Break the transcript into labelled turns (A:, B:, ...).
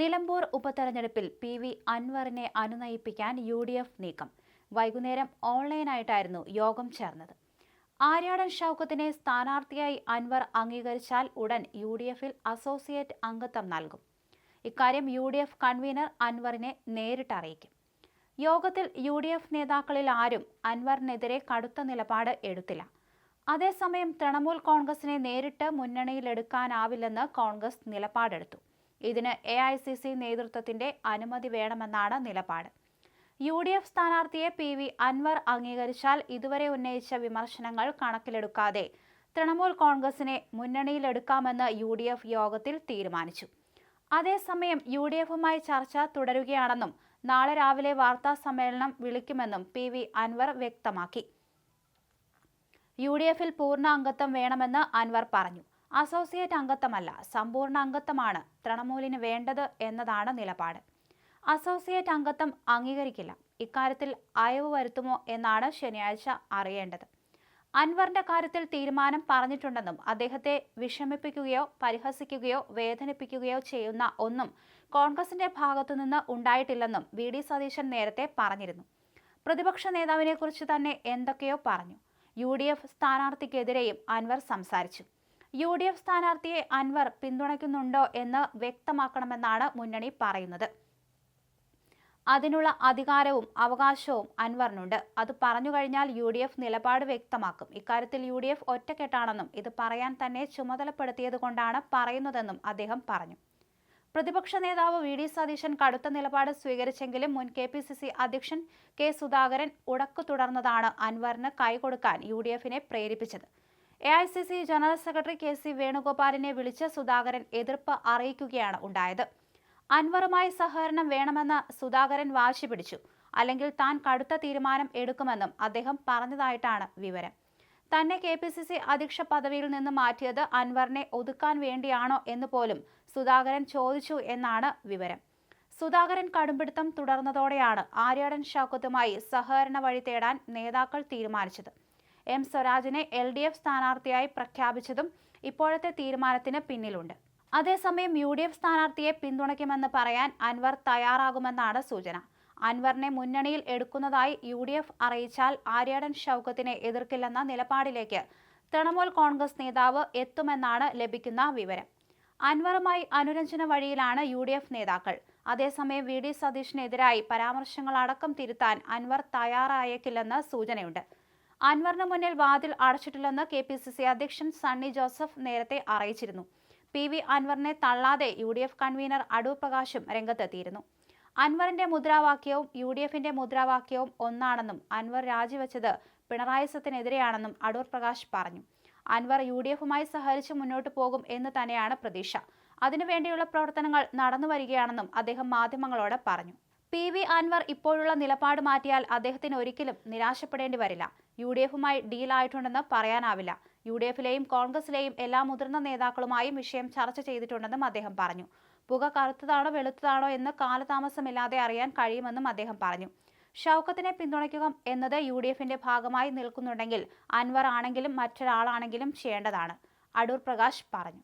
A: നിലമ്പൂർ ഉപതെരഞ്ഞെടുപ്പിൽ P V അൻവറിനെ അനുനയിപ്പിക്കാൻ U D F നീക്കം. വൈകുന്നേരം ഓൺലൈനായിട്ടായിരുന്നു യോഗം ചേർന്നത്. ആര്യാടൻ ഷൗക്കത്തിനെ സ്ഥാനാർത്ഥിയായി അൻവർ അംഗീകരിച്ചാൽ ഉടൻ യു ഡി എഫിൽ അസോസിയേറ്റ് അംഗത്വം നൽകും. ഇക്കാര്യം യു ഡി എഫ് കൺവീനർ അൻവറിനെ നേരിട്ട് അറിയിക്കും. യോഗത്തിൽ യു ഡി എഫ് നേതാക്കളിൽ ആരും അൻവറിനെതിരെ കടുത്ത നിലപാട് എടുത്തില്ല. അതേസമയം തൃണമൂൽ കോൺഗ്രസിനെ നേരിട്ട് മുന്നണിയിലെടുക്കാനാവില്ലെന്ന് കോൺഗ്രസ് നിലപാടെടുത്തു. ഇതിന് എ ഐ സി സി നേതൃത്വത്തിന്റെ അനുമതി വേണമെന്നാണ് നിലപാട്. യു ഡി എഫ് സ്ഥാനാർത്ഥിയെ പി വി അൻവർ അംഗീകരിച്ചാൽ ഇതുവരെ ഉന്നയിച്ച വിമർശനങ്ങൾ കണക്കിലെടുക്കാതെ തൃണമൂൽ കോൺഗ്രസിനെ മുന്നണിയിലെടുക്കാമെന്ന് യു ഡി എഫ് യോഗത്തിൽ തീരുമാനിച്ചു. അതേസമയം യു ഡി എഫുമായി ചർച്ച തുടരുകയാണെന്നും നാളെ രാവിലെ വാർത്താ സമ്മേളനം വിളിക്കുമെന്നും പി വി അൻവർ വ്യക്തമാക്കി. യു ഡി എഫിൽ പൂർണ അംഗത്വം വേണമെന്ന് അൻവർ പറഞ്ഞു. അസോസിയേറ്റ് അംഗത്വമല്ല സമ്പൂർണ അംഗത്വമാണ് തൃണമൂലിന് വേണ്ടത് എന്നതാണ് നിലപാട്. അസോസിയേറ്റ് അംഗത്വം അംഗീകരിക്കില്ല. ഇക്കാര്യത്തിൽ അയവ് വരുത്തുമോ എന്നാണ് ശനിയാഴ്ച അറിയേണ്ടത്. അൻവറിന്റെ കാര്യത്തിൽ തീരുമാനം പറഞ്ഞിട്ടുണ്ടെന്നും അദ്ദേഹത്തെ വിഷമിപ്പിക്കുകയോ പരിഹസിക്കുകയോ വേദനിപ്പിക്കുകയോ ചെയ്യുന്ന ഒന്നും കോൺഗ്രസിന്റെ ഭാഗത്തുനിന്ന് ഉണ്ടായിട്ടില്ലെന്നും വി. ഡി. സതീശൻ നേരത്തെ പറഞ്ഞിരുന്നു. പ്രതിപക്ഷ നേതാവിനെ കുറിച്ച് തന്നെ എന്തൊക്കെയോ പറഞ്ഞു. യു. ഡി. എഫ് സ്ഥാനാർത്ഥിക്കെതിരെയും അൻവർ സംസാരിച്ചു. യു ഡി എഫ് സ്ഥാനാർത്ഥിയെ അൻവർ പിന്തുണയ്ക്കുന്നുണ്ടോ എന്ന് വ്യക്തമാക്കണമെന്നാണ് മുന്നണി പറയുന്നത്. അതിനുള്ള അധികാരവും അവകാശവും അൻവറിനുണ്ട്. അത് പറഞ്ഞു കഴിഞ്ഞാൽ യു ഡി എഫ് നിലപാട് വ്യക്തമാക്കും. ഇക്കാര്യത്തിൽ യു ഡി എഫ് ഒറ്റക്കെട്ടാണെന്നും ഇത് പറയാൻ തന്നെ ചുമതലപ്പെടുത്തിയത് കൊണ്ടാണ് പറയുന്നതെന്നും അദ്ദേഹം പറഞ്ഞു. പ്രതിപക്ഷ നേതാവ് വി ഡി സതീശൻ കടുത്ത നിലപാട് സ്വീകരിച്ചെങ്കിലും മുൻ കെ പി സി സി അധ്യക്ഷൻ കെ സുധാകരൻ ഉടക്കു തുടർന്നതാണ് അൻവറിന് കൈകൊടുക്കാൻ യു ഡി എഫിനെ പ്രേരിപ്പിച്ചത്. A I C C general secretary K C വേണുഗോപാലിനെ വിളിച്ച് സുധാകരൻ എതിർപ്പ് അറിയിക്കുകയാണ് ഉണ്ടായത്. അൻവറുമായി സഹകരണം വേണമെന്ന് സുധാകരൻ വാശി പിടിച്ചു. അല്ലെങ്കിൽ താൻ കടുത്ത തീരുമാനം എടുക്കുമെന്നും അദ്ദേഹം പറഞ്ഞതായിട്ടാണ് വിവരം. തന്നെ കെ പി സി സി അധ്യക്ഷ പദവിയിൽ നിന്ന് മാറ്റിയത് അൻവറിനെ ഒതുക്കാൻ വേണ്ടിയാണോ എന്ന് പോലും സുധാകരൻ ചോദിച്ചു എന്നാണ് വിവരം. സുധാകരൻ കടുംപിടുത്തം തുടർന്നതോടെയാണ് ആര്യാടൻ ഷാക്കുത്തുമായി സഹകരണ വഴി തേടാൻ നേതാക്കൾ തീരുമാനിച്ചത്. എം സ്വരാജിനെ എൽ ഡി എഫ് സ്ഥാനാർത്ഥിയായി പ്രഖ്യാപിച്ചതും ഇപ്പോഴത്തെ തീരുമാനത്തിന് പിന്നിലുണ്ട്. അതേസമയം യു ഡി എഫ് സ്ഥാനാർത്ഥിയെ പിന്തുണയ്ക്കുമെന്ന് പറയാൻ അൻവർ തയ്യാറാകുമെന്നാണ് സൂചന. അൻവറിനെ മുന്നണിയിൽ എടുക്കുന്നതായി യു ഡി എഫ് അറിയിച്ചാൽ ആര്യാടൻ ഷൗക്കത്തിനെ എതിർക്കില്ലെന്ന നിലപാടിലേക്ക് തൃണമൂൽ കോൺഗ്രസ് നേതാവ് എത്തുമെന്നാണ് ലഭിക്കുന്ന വിവരം. അൻവറുമായി അനുരഞ്ജന വഴിയിലാണ് യു ഡി എഫ് നേതാക്കൾ. അതേസമയം വി ഡി സതീഷിനെതിരായി പരാമർശങ്ങളടക്കം തിരുത്താൻ അൻവർ തയ്യാറായേക്കില്ലെന്ന് സൂചനയുണ്ട്. അൻവറിന് മുന്നിൽ വാതിൽ അടച്ചിട്ടില്ലെന്ന് കെ പി സി സി അധ്യക്ഷൻ സണ്ണി ജോസഫ് നേരത്തെ അറിയിച്ചിരുന്നു. പി വി അൻവറിനെ തള്ളാതെ U D F convener Adoor പ്രകാശും രംഗത്തെത്തിയിരുന്നു. അൻവറിന്റെ മുദ്രാവാക്യവും യു ഡി എഫിന്റെ മുദ്രാവാക്യവും ഒന്നാണെന്നും അൻവർ രാജിവെച്ചത് പിണറായി സത്തിനെതിരെയാണെന്നും അടൂർ പ്രകാശ് പറഞ്ഞു. അൻവർ യു ഡി എഫുമായി സഹകരിച്ച് മുന്നോട്ട് പോകും എന്ന് തന്നെയാണ് പ്രതീക്ഷ. അതിനുവേണ്ടിയുള്ള പ്രവർത്തനങ്ങൾ നടന്നു വരികയാണെന്നും അദ്ദേഹം മാധ്യമങ്ങളോട് പറഞ്ഞു. പി വി അൻവർ ഇപ്പോഴുള്ള നിലപാട് മാറ്റിയാൽ അദ്ദേഹത്തിന് ഒരിക്കലും നിരാശപ്പെടേണ്ടി വരില്ല. യു ഡി എഫുമായി ഡീലായിട്ടുണ്ടെന്ന് പറയാനാവില്ല. യു ഡി എഫിലെയും കോൺഗ്രസിലെയും എല്ലാ മുതിർന്ന നേതാക്കളുമായും വിഷയം ചർച്ച ചെയ്തിട്ടുണ്ടെന്നും അദ്ദേഹം പറഞ്ഞു. പുക കറുത്തതാണോ വെളുത്തതാണോ എന്ന് കാലതാമസമില്ലാതെ അറിയാൻ കഴിയുമെന്നും അദ്ദേഹം പറഞ്ഞു. ഷൗക്കത്തിനെ പിന്തുണയ്ക്കുക എന്നത് യു ഡി എഫിന്റെ ഭാഗമായി നിൽക്കുന്നുണ്ടെങ്കിൽ അൻവർ ആണെങ്കിലും മറ്റൊരാളാണെങ്കിലും ചെയ്യേണ്ടതാണ് അടൂർ പ്രകാശ് പറഞ്ഞു.